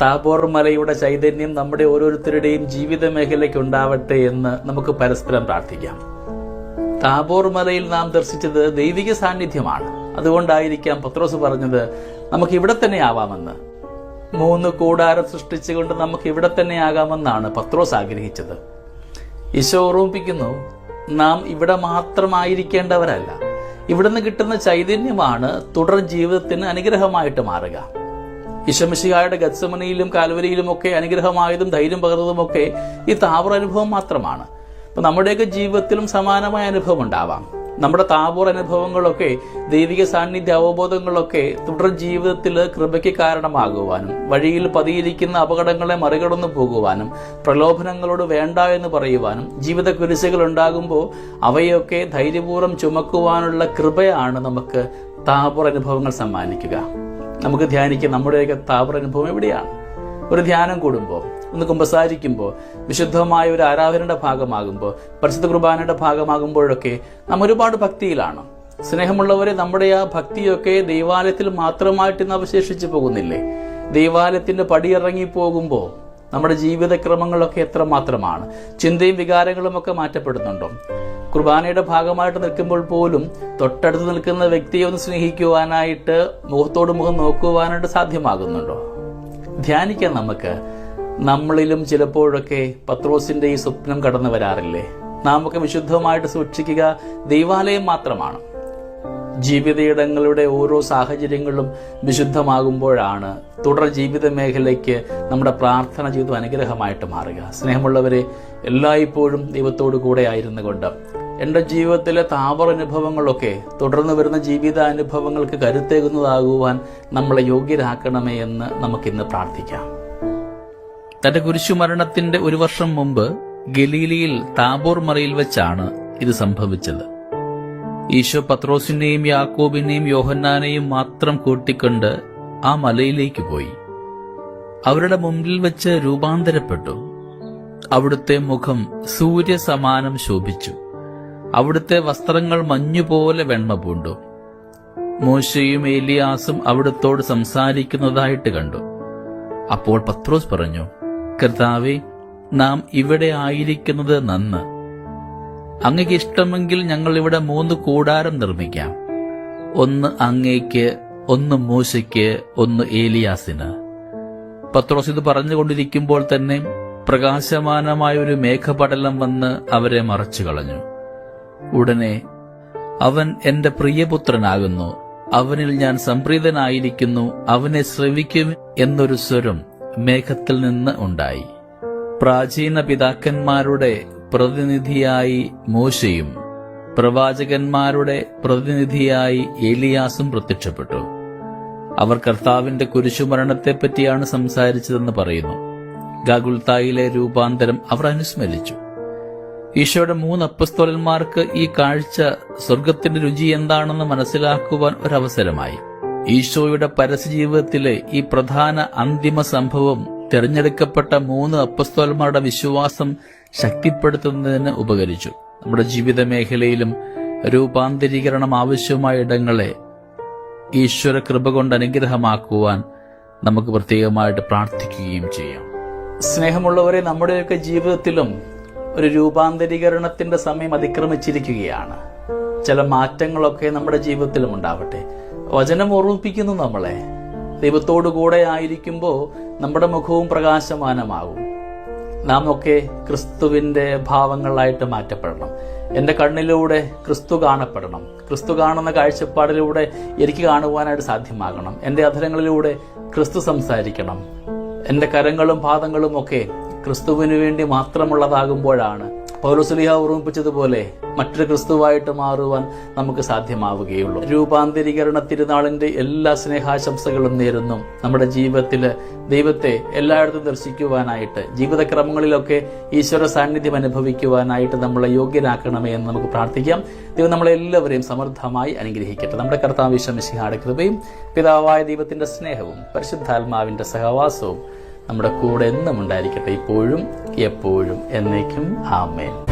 താബോർ മലയുടെ ചൈതന്യം നമ്മുടെ ഓരോരുത്തരുടെയും ജീവിത മേഖലയ്ക്ക് ഉണ്ടാവട്ടെ എന്ന് നമുക്ക് പരസ്പരം പ്രാർത്ഥിക്കാം. താബോർ മലയിൽ നാം ദർശിച്ചത് ദൈവിക സാന്നിധ്യമാണ്. അതുകൊണ്ടായിരിക്കാം പത്രോസ് പറഞ്ഞത് നമുക്ക് ഇവിടെ തന്നെ ആവാമെന്ന്. മൂന്ന് കൂടാരം സൃഷ്ടിച്ചുകൊണ്ട് നമുക്ക് ഇവിടെ തന്നെ ആകാമെന്നാണ് പത്രോസ് ആഗ്രഹിച്ചത്. ഈശോ ഓർമ്മിപ്പിക്കുന്നു നാം ഇവിടെ മാത്രമായിരിക്കേണ്ടവരല്ല. ഇവിടുന്ന് കിട്ടുന്ന ചൈതന്യമാണ് തുടർ ജീവിതത്തിന് അനുഗ്രഹമായിട്ട് മാറുക. ഈശോമിശിഹായുടെ ഗത്സമനയിലും കാൽവരിയിലും ഒക്കെ അനുഗ്രഹമായതും ധൈര്യം പകർന്നതുമൊക്കെ ഈ താപൂർ അനുഭവം മാത്രമാണ്. അപ്പൊ നമ്മുടെയൊക്കെ ജീവിതത്തിലും സമാനമായ അനുഭവം ഉണ്ടാവാം നമ്മുടെ താപൂർ അനുഭവങ്ങളൊക്കെ ദൈവിക സാന്നിധ്യ അവബോധങ്ങളൊക്കെ തുടർ ജീവിതത്തിൽ കൃപയ്ക്ക് കാരണമാകുവാനും വഴിയിൽ പതിയിരിക്കുന്ന അപകടങ്ങളെ മറികടന്നു പോകുവാനും പ്രലോഭനങ്ങളോട് വേണ്ട എന്ന് പറയുവാനും ജീവിത കുരിശുകൾ ഉണ്ടാകുമ്പോൾ അവയൊക്കെ ധൈര്യപൂർവം ചുമക്കുവാനുള്ള കൃപയാണ് നമുക്ക് താപൂർ അനുഭവങ്ങൾ സമ്മാനിക്കുക. നമുക്ക് ധ്യാനിക്കാം നമ്മുടെയൊക്കെ താപൂർ അനുഭവം എവിടെയാണ്? ഒരു ധ്യാനം കൂടുമ്പോൾ ഒന്ന് കുമ്പസാരിക്കുമ്പോൾ വിശുദ്ധമായ ഒരു ആരാധനയുടെ ഭാഗമാകുമ്പോൾ പരിശുദ്ധ കുർബാനയുടെ ഭാഗമാകുമ്പോഴൊക്കെ നാം ഒരുപാട് ഭക്തിയിലാണ്. സ്നേഹമുള്ളവരെ നമ്മുടെ ആ ഭക്തിയൊക്കെ ദൈവാലയത്തിൽ മാത്രമായിട്ട് ഇന്ന് അവശേഷിച്ച് പോകുന്നില്ലേ? ദൈവാലയത്തിന്റെ പടിയിറങ്ങി പോകുമ്പോൾ നമ്മുടെ ജീവിതക്രമങ്ങളൊക്കെ എത്രമാത്രമാണ്? ചിന്തയും വികാരങ്ങളും ഒക്കെ മാറ്റപ്പെടുന്നുണ്ടോ? കുർബാനയുടെ ഭാഗമായിട്ട് നിൽക്കുമ്പോൾ പോലും തൊട്ടടുത്ത് നിൽക്കുന്ന വ്യക്തിയെ ഒന്ന് സ്നേഹിക്കുവാനായിട്ട് മുഖത്തോട് മുഖം നോക്കുവാനായിട്ട് സാധ്യമാകുന്നുണ്ടോ? ധ്യാനിക്കാൻ നമുക്ക്. നമ്മളിലും ചിലപ്പോഴൊക്കെ പത്രോസിന്റെ ഈ സ്വപ്നം കടന്നു വരാറില്ലേ? നാമൊക്കെ വിശുദ്ധമായിട്ട് സൂക്ഷിക്കുക ദൈവാലയം മാത്രമാണ്. ജീവിതയിടങ്ങളുടെ ഓരോ സാഹചര്യങ്ങളും വിശുദ്ധമാകുമ്പോഴാണ് തുടർ ജീവിത മേഖലയ്ക്ക് നമ്മുടെ പ്രാർത്ഥന ജീവിതം അനുഗ്രഹമായിട്ട് മാറുക. സ്നേഹമുള്ളവരെ എല്ലായ്പ്പോഴും ദൈവത്തോടു കൂടെ ആയിരുന്നു കൊണ്ട് എന്റെ ജീവിതത്തിലെ താവർ അനുഭവങ്ങളൊക്കെ തുടർന്ന് വരുന്ന ജീവിതാനുഭവങ്ങൾക്ക് കരുത്തേകുന്നതാകുവാൻ നമ്മളെ യോഗ്യരാക്കണമേ എന്ന് നമുക്കിന്ന് പ്രാർത്ഥിക്കാം. തന്റെ കുരിശുമരണത്തിന്റെ ഒരു വർഷം മുമ്പ് ഗലീലിയിൽ താബോർ മറയിൽ വെച്ചാണ് ഇത് സംഭവിച്ചത്. ഈശോ പത്രോസിനെയും യാക്കോബിനെയും യോഹന്നാനെയും മാത്രം കൂട്ടിക്കൊണ്ട് ആ മലയിലേക്ക് പോയി. അവരുടെ മുമ്പിൽ വെച്ച് രൂപാന്തരപ്പെട്ടു. അവിടുത്തെ മുഖം സൂര്യസമാനം ശോഭിച്ചു. അവിടുത്തെ വസ്ത്രങ്ങൾ മഞ്ഞുപോലെ വെണ്മ പൂണ്ടു. മോശയും ഏലിയാസും അവിടുത്തോട് സംസാരിക്കുന്നതായിട്ട് കണ്ടു. അപ്പോൾ പത്രോസ് പറഞ്ഞു കർത്താവെ നാം ഇവിടെ ആയിരിക്കുന്നത് നന്ന്. അങ്ങയ്ക്ക് ഇഷ്ടമെങ്കിൽ ഞങ്ങൾ ഇവിടെ മൂന്ന് കൂടാരം നിർമ്മിക്കാം. ഒന്ന് അങ്ങേക്ക് ഒന്ന് മൂശയ്ക്ക് ഒന്ന് ഏലിയാസിന്. പത്രോസ് ഇത് പറഞ്ഞുകൊണ്ടിരിക്കുമ്പോൾ തന്നെ പ്രകാശമാനമായ ഒരു മേഘപടലം വന്ന് അവരെ മറച്ചു കളഞ്ഞു ഉടനെ അവൻ എന്റെ പ്രിയപുത്രനാകുന്നു. അവനിൽ ഞാൻ സംപ്രീതനായിരിക്കുന്നു. അവനെ ശ്രവിക്കും എന്നൊരു സ്വരം മേഘത്തിൽ നിന്ന് ഉണ്ടായി. പ്രാചീന പിതാക്കന്മാരുടെ പ്രതിനിധിയായി മോശയും പ്രവാചകന്മാരുടെ പ്രതിനിധിയായി ഏലിയാസും പ്രത്യക്ഷപ്പെട്ടു. അവർ കർത്താവിന്റെ കുരിശുമരണത്തെപ്പറ്റിയാണ് സംസാരിച്ചതെന്ന് പറയുന്നു. ഗാഗുൽത്തായിലെ രൂപാന്തരം അവർ അനുസ്മരിച്ചു. ഈശോയുടെ മൂന്ന് അപ്പസ്തോലന്മാർക്ക് ഈ കാഴ്ച സ്വർഗത്തിന്റെ രുചി എന്താണെന്ന് മനസ്സിലാക്കുവാൻ ഒരവസരമായി. ഈശോയുടെ പരസ്യജീവിതത്തിലെ ഈ പ്രധാന അന്തിമ സംഭവം തിരഞ്ഞെടുക്കപ്പെട്ട മൂന്ന് അപ്പസ്തോലന്മാരുടെ വിശ്വാസം ശക്തിപ്പെടുത്തുന്നതിന് ഉപകരിച്ചു. നമ്മുടെ ജീവിത മേഖലയിലും രൂപാന്തരീകരണം ആവശ്യമായ ഇടങ്ങളെ ഈശ്വര കൃപ കൊണ്ട് അനുഗ്രഹമാക്കുവാൻ നമുക്ക് പ്രത്യേകമായിട്ട് പ്രാർത്ഥിക്കുകയും ചെയ്യാം. സ്നേഹമുള്ളവരെ നമ്മുടെയൊക്കെ ജീവിതത്തിലും ഒരു രൂപാന്തരീകരണത്തിന്റെ സമയം അതിക്രമിച്ചിരിക്കുകയാണ്. ചില മാറ്റങ്ങളൊക്കെ നമ്മുടെ ജീവിതത്തിലും ഉണ്ടാവട്ടെ. വചനം ഓർമ്മിപ്പിക്കുന്നു നമ്മളെ. ദൈവത്തോടു കൂടെ ആയിരിക്കുമ്പോൾ നമ്മുടെ മുഖവും പ്രകാശമാനമാകും. നാം ഒക്കെ ക്രിസ്തുവിന്റെ ഭാവങ്ങളായിട്ട് മാറ്റപ്പെടണം. എന്റെ കണ്ണിലൂടെ ക്രിസ്തു കാണപ്പെടണം. ക്രിസ്തു കാണുന്ന കാഴ്ചപ്പാടിലൂടെ എനിക്ക് കാണുവാനായിട്ട് സാധ്യമാകണം. എന്റെ അധരങ്ങളിലൂടെ ക്രിസ്തു സംസാരിക്കണം. എന്റെ കരങ്ങളും പാദങ്ങളും ഒക്കെ ക്രിസ്തുവിന് വേണ്ടി മാത്രമുള്ളതാകുമ്പോഴാണ്. പൗലോസ്ലിഹ ഓർമ്മിപ്പിച്ചതുപോലെ മറ്റൊരു ക്രിസ്തുവായിട്ട് മാറുവാൻ നമുക്ക് സാധ്യമാവുകയുള്ളൂ. രൂപാന്തരീകരണ തിരുനാളിന്റെ എല്ലാ സ്നേഹാശംസകളും നേരുന്നു. നമ്മുടെ ജീവിതത്തിൽ ദൈവത്തെ എല്ലായിടത്തും ദർശിക്കുവാനായിട്ട് ജീവിതക്രമങ്ങളിലൊക്കെ ഈശ്വര സാന്നിധ്യം അനുഭവിക്കുവാനായിട്ട് നമ്മളെ യോഗ്യനാക്കണമേ എന്ന് നമുക്ക് പ്രാർത്ഥിക്കാം. ദൈവം നമ്മളെല്ലാവരെയും സമൃദ്ധമായി അനുഗ്രഹിക്കട്ടെ. നമ്മുടെ കർത്താവ് വിശ്വമിശിഹാട കൃപയും പിതാവായ ദൈവത്തിന്റെ സ്നേഹവും പരിശുദ്ധാത്മാവിന്റെ സഹവാസവും നമ്മുടെ കൂടെ എന്നും ഉണ്ടായിരിക്കട്ടെ. ഇപ്പോഴും എപ്പോഴും എന്നേക്കും. ആമേൻ.